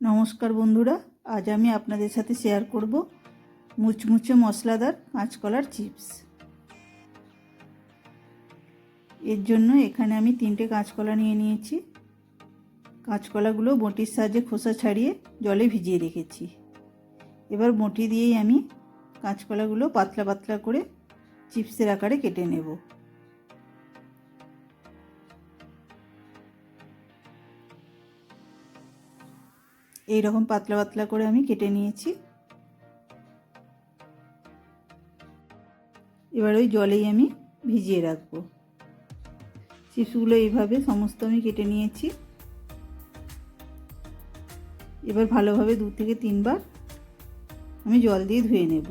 নমস্কার বন্ধুরা, আজ আমি আপনাদের সাথে শেয়ার করব মুচমুচে মশলাদার কাঁচকলার চিপস এর জন্য এখানে আমি তিনটে কাঁচকলা নিয়ে নিয়েছি। কাঁচকলাগুলো বটির সাহায্যে খোসা ছাড়িয়ে জলে ভিজিয়ে রেখেছি। এবার বটি দিয়েই আমি কাঁচকলাগুলো পাতলা পাতলা করে চিপসের আকারে কেটে নেব। এই রকম পাতলা পাতলা করে আমি কেটে নিয়েছি। এবার ওই জলেই আমি ভিজিয়ে রাখব। চিপসগুলো এইভাবে সমস্ত আমি কেটে নিয়েছি। এবার ভালোভাবে দু থেকে তিনবার আমি জল দিয়ে ধুয়ে নেব।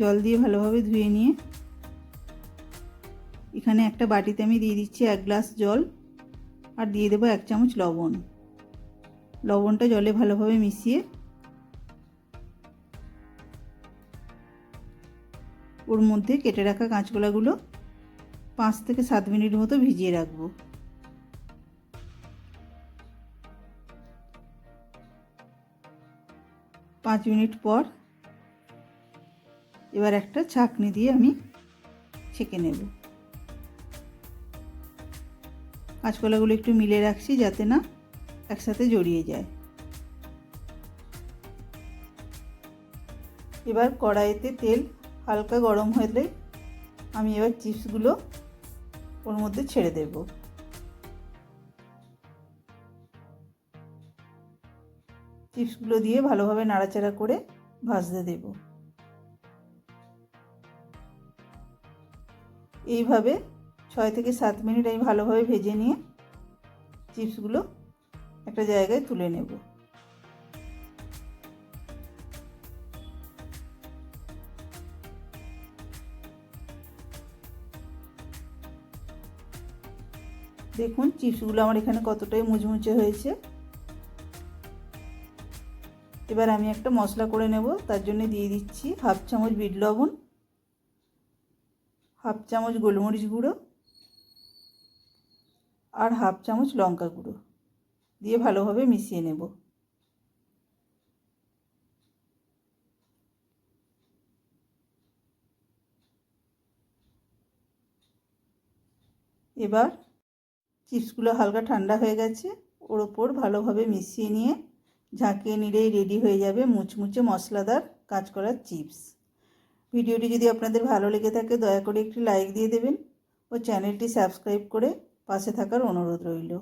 জল দিয়ে ভালোভাবে ধুয়ে নিয়ে এখানে একটা বাটিতে আমি দিয়ে দিচ্ছি এক গ্লাস জল আর দিয়ে দেবো এক চামচ লবণ। লবণটা জলে ভালোভাবে মিশিয়ে ওর মধ্যে কেটে রাখা কাঁচকলাগুলো পাঁচ থেকে সাত মিনিট মতো ভিজিয়ে রাখব। পাঁচ মিনিট পর এবার একটা ছাঁকনি দিয়ে আমি ছেঁকে নেব। কাঁচকলাগুলো একটু মিলে রাখছি যাতে না একসাথে জড়িয়ে যায়। এবার কড়াইতে তেল হালকা গরম হলে আমি এবার চিপসগুলো ওর মধ্যে ছেড়ে দেব। চিপসগুলো দিয়ে ভালোভাবে নাড়াচাড়া করে ভাজতে দেব। এইভাবে ছয় থেকে সাত মিনিট আমি ভালোভাবে ভেজে নিয়ে চিপসগুলো একটা জায়গায় তুলে নেব। দেখুন চিপসগুলো আমার এখানে কতটাই মুচমুচে হয়েছে। এবার আমি একটা মশলা করে নেব, তার জন্য দিয়ে দিচ্ছি হাফ চামচ বিট লবণ, হাফ চামচ গোলমরিচ গুঁড়ো আর হাফ চামচ লঙ্কা গুঁড়ো দিয়ে ভালোভাবে মিশিয়ে নেব। এবার চিপসগুলো হালকা ঠান্ডা হয়ে গেছে, ওর ওপর ভালোভাবে মিশিয়ে নিয়ে ঝাঁকিয়ে নিলেই রেডি হয়ে যাবে মুচমুচে মশলাদার কাজ করার চিপস। ভিডিওটি যদি আপনাদের ভালো লেগে থাকে, দয়া করে একটি লাইক দিয়ে দেবেন ও চ্যানেলটি সাবস্ক্রাইব করে পাশে থাকার অনুরোধ রইল।